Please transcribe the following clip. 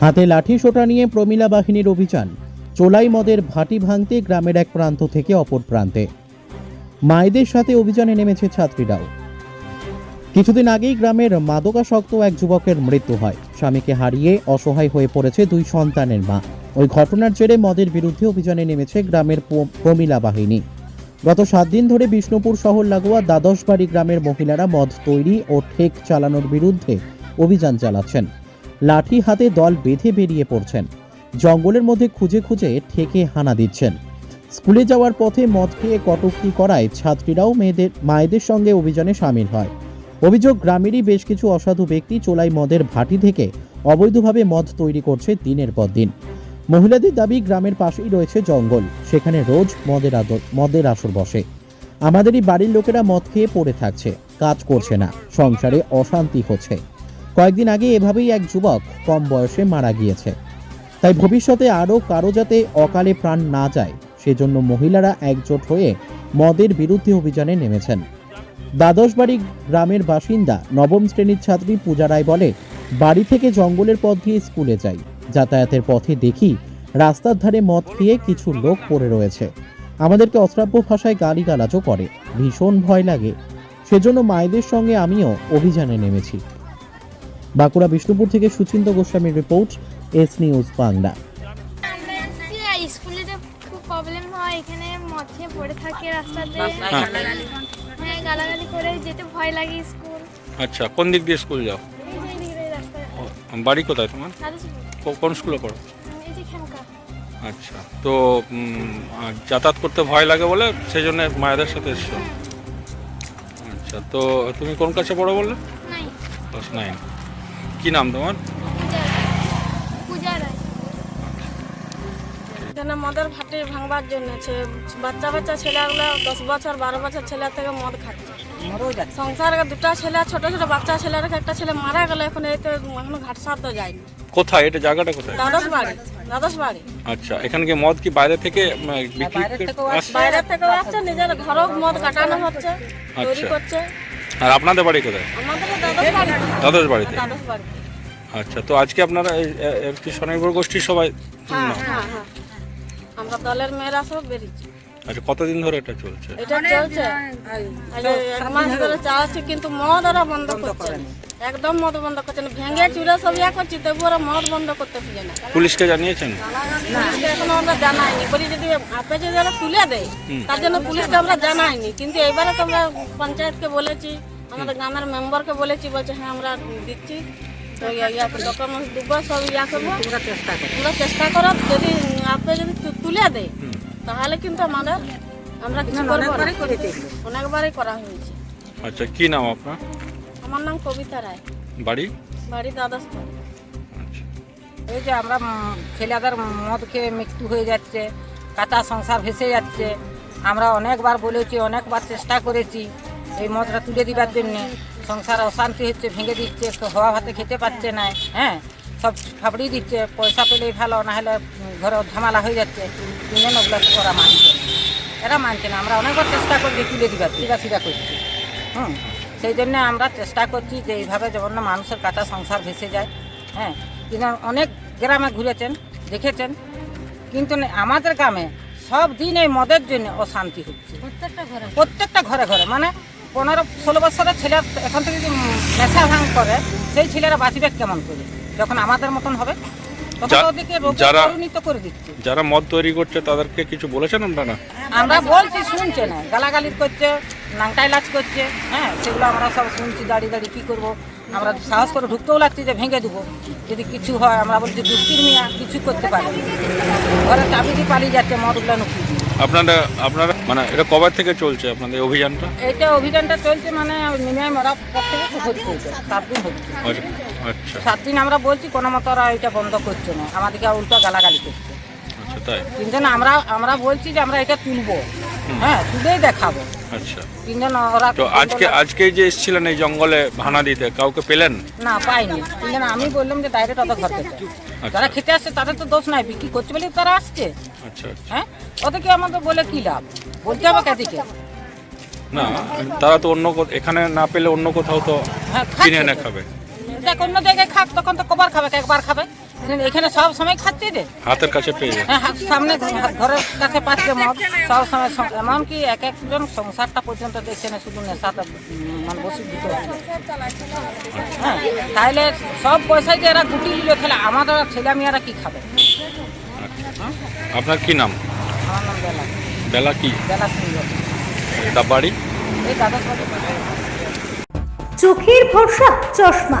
হাতে লাঠি সোটা নিয়ে প্রমিলা বাহিনীর অভিযান। চোলাই মদের ভাটি ভাঙতে গ্রামের এক প্রান্ত থেকে অপর প্রান্তে। মায়েদের সাথে অভিযানে নেমেছে ছাত্রীরাও। কিছুদিন আগেই গ্রামের মাদকাসক্ত এক যুবকের মৃত্যু হয়। স্বামীকে হারিয়ে অসহায় হয়ে পড়েছে দুই সন্তানের মা। ওই ঘটনার জেরে মদের বিরুদ্ধে অভিযানে নেমেছে গ্রামের প্রমিলা বাহিনী। গত সাত দিন ধরে বিষ্ণুপুর শহর লাগোয়া দ্বাদশবাড়ি গ্রামের মহিলারা মদ তৈরি ও ঠেক চালানোর বিরুদ্ধে অভিযান চালাচ্ছেন। লাঠি হাতে দল বেঁধে বেরিয়ে পড়ছেন। জঙ্গলের মধ্যে খুঁজে খুঁজে ঠেকে হানা দিচ্ছেন। স্কুলে যাওয়ার পথে মদ খেয়ে কটূক্তি করায় ছাত্রীরাও মেয়েদের, মায়েদের সঙ্গে অভিযানে সামিল হয়। অভিযোগ, গ্রামেরই বেশ কিছু অসাধু ব্যক্তি চোলাই মদের ভাটি থেকে অবৈধভাবে মদ তৈরি করছে দিনের পর দিন। মহিলাদের দাবি, গ্রামের পাশেই রয়েছে জঙ্গল, সেখানে রোজ মদের আদর, মদের আসর বসে। আমাদেরই বাড়ির লোকেরা মদ খেয়ে পড়ে থাকছে, কাজ করছে না, সংসারে অশান্তি হচ্ছে। কয়েকদিন আগে এভাবেই এক যুবক কম বয়সে মারা গিয়েছে। তাই ভবিষ্যতে আরও কারও যাতে অকালে প্রাণ না যায়, সেজন্য মহিলারা একজোট হয়ে মদের বিরুদ্ধে অভিযানে নেমেছেন। দ্বাদশবাড়ি গ্রামের বাসিন্দা নবম শ্রেণির ছাত্রী পূজা রায় বলে, বাড়ি থেকে জঙ্গলের পথ দিয়ে স্কুলে যাই। যাতায়াতের পথে দেখি রাস্তার ধারে মদ খেয়ে কিছু লোক পড়ে রয়েছে। আমাদেরকে অশ্রাব্য ভাষায় গালিগালাজও করে। ভীষণ ভয় লাগে। সেজন্য মায়েদের সঙ্গে আমিও অভিযানে নেমেছি। বাঁকুড়া বিষ্ণুপুর থেকে সুচিন্ত গোস্বামীর report S news Bangla. Problem হয় এখানে মদ পড়ে থাকে রাস্তাতে। হ্যাঁ। গালাগালি করে যেতে ভয় লাগে স্কুল। আচ্ছা কোন দিক দিয়ে স্কুল যাও? বাড়ি কোথায় তোমার? কোন স্কুলে পড়ো? এই যে খেমকা। আচ্ছা তো যাতায়াত করতে ভয় লাগে বলে সেই জন্য মায়েদের সাথে এসছো? আচ্ছা তো তুমি কোন কাছে পড়ো বললে? ক্লাস নাইন কি নাম তোমার? পূজা পূজা রায় এখানে মদের ভাটি ভাঙবার জন্য বাচ্চা বাচ্চা ছেলেগুলো দশ বছর বারো বছর ছেলে থেকে মদ খাচ্ছে। সংসারে দুটা ছেলে ছোট ছোট বাচ্চা ছেলের একটা ছেলে মারা গেল এখন এই তো এখনও ঘাট সারতে যায়নি। কোথায়? এটা জায়গাটা কোথায়? দ্বাদশ বাড়ি দ্বাদশ বাড়ি আচ্ছা এখানে কি মদ কি বাইরে থেকে বিক্রি বাইরে থেকেও আসছে? নিজের ঘরেও মদ কাটানো হচ্ছে তৈরি আচ্ছা। করছে। আর আপনাদের বাড়ি কোথায়? আমাদের দ্বাদশ বাড়িতে দ্বাদশ বাড়ি আচ্ছা তো আজকে আপনারা এই- একটি স্বনির্ভর গোষ্ঠীর সবাই হ্যাঁ হ্যাঁ হ্যাঁ। আমরা দলের মেয়েরা সব বেরিয়েছি। আচ্ছা কতদিন ধরে এটা চলছে? এটা চলছে। এক মাস ধরে চালাচ্ছি কিন্তু মদ ওরা বন্ধ করছে। একদম মদ বন্ধ করছে না। ভেঙে চুড়ে সব ইয়া করছি তবু ওরা মদ বন্ধ করতে পারছে না। পুলিশকে জানিয়েছেন? পুলিশকে এখনও আমরা জানাইনি। বলি যদি আপে যদি ওরা তুলে দেয় তার জন্য পুলিশকে আমরা জানাইনি। কিন্তু এবারে তো আমরা পঞ্চায়েতকে বলেছি আমাদের গ্রামের মেম্বারকে বলেছি বলছে হ্যাঁ আমরা দিচ্ছি। তো ইয়া সব ইয়া করব। তোমরা চেষ্টা করো। তোমরা চেষ্টা করো যদি আপে যদি তুলে দেয় তাহলে কিন্তু আমাদের আমরা কিছু করব না। অনেকবারই করা হয়েছে। আচ্ছা কি নাম আপনার? আমার নাম কবিতা রায়। বাড়ি? আচ্ছা। এই যে আমরা ছেলেদের মদ খেয়ে মৃত্যু হয়ে যাচ্ছে কাঁচা সংসার ভেসে যাচ্ছে। আমরা অনেকবার বলেছি অনেকবার চেষ্টা করেছি এই মদটা তুলে দিবার জন্যে। সংসার অশান্তি হচ্ছে ভেঙে দিচ্ছে হওয়া ভাতে খেতে পাচ্ছে না হ্যাঁ? সব ফাপড়ি দিচ্ছে পয়সা পেলেই ভালো না হলে ঘরে ঝামেলা হয়ে যাচ্ছে। কিন্তু ওগুলো ওরা মানছে না। এরা মানছে না। আমরা অনেকবার চেষ্টা করছি তুলে দিবার সিধা সিধা করছি। হুম? সেই জন্য আমরা চেষ্টা করছি যে এইভাবে যেমন না মানুষের কাঁচা সংসার ভেসে যায় হ্যাঁ? কিন্তু অনেক গ্রামে ঘুরেছেন দেখেছেন। কিন্তু আমাদের গ্রামে সব দিন এই মদের জন্য অশান্তি হচ্ছে। প্রত্যেকটা ঘরে। প্রত্যেকটা ঘরে ঘরে। মানে পনেরো ষোলো বছরের ছেলে এখন থেকে যদি নেশা ভাঙ করে সেই ছেলেরা বাঁচবে কেমন করে? যখন আমাদের মতন হবে যারা- করে দিচ্ছে। যারা মদ তৈরি করছে তাদেরকে কিছু বলেছেন আপনারা? আমরা বলছি শুনছে না। গালাগালি করছে নাংটাই লাজ করছে হ্যাঁ সেগুলো আমরা সব শুনছি দাঁড়িয়ে দাঁড়িয়ে কী করব? আমরা সাহস করে ঢুকতেও লাগছে যে ভেঙে দেবো। যদি কিছু হয় আমরা বলছি দুষ্টির মিয়া কিছু করতে পারে না। ঘরে চাবি দিয়ে পালিয়ে যাচ্ছে মদগুলো নুকি আপনারা আপনারা মানে এটা কবে থেকে চলছে আপনাদের অভিযানটা? এইটা অভিযানটা চলছে মানে মিনিমাম ওরা পর থেকে হচ্ছে এটা, সাত দিন হচ্ছে। আচ্ছা, আচ্ছা। সাত দিন আমরা বলছি কোনো মতো ওরা এটা বন্ধ করছে না। আমাদেরকে উল্টো গালাগালি করছে। আচ্ছা তাই? কিন্তু না আমরা আমরা বলছি যে আমরা এটা তুলবো। হ্যাঁ তুলেই দেখাবো। আচ্ছা। কিন্তু না ওরা তো আজকে আজকে যে এসেছিলেন এই জঙ্গলে ভানা দিতে কাউকে পেলেন? না পাইনি। কিন্তু আমি বললাম যে ডাইরেক্ট ওদের ঘর থেকে। যারা খেতে আসছে তাদের তো দোষ নাই। বিক্রি করছে বলে তারা আসছে। আচ্ছা আচ্ছা। হ্যাঁ? ওদেরকে আমাদের বলে কি লাভ? বলতে হবে কাদিকে। না তারা তো অন্য এখানে না পেলে অন্য কোথাও তো হ্যাঁ কিনে এনে খাবে। দেখ অন্য জায়গায় খাক তখন তো কবার খাবে একবার খাবে। এখানে সব সময় খাচ্ছে রে হাতের কাছে পেয়ে হ্যাঁ সামনে ঘরের কাছে পাচ্ছে মদ। সব সময় এমনকি এক একজন সংসারটা পর্যন্ত দেখছে না শুধু নেশাটা মানে বসীভূত হ্যাঁ তাহলে সব পয়সায় যে এরা গুটি নিল তাহলে আমাদের ছেলে মেয়েরা কি খাবে? আচ্ছা। আপনার কি নাম? আমার নাম বেলা। বেলা কি? বেলা এই বাড়ি। চোখের ভরসা চশমা।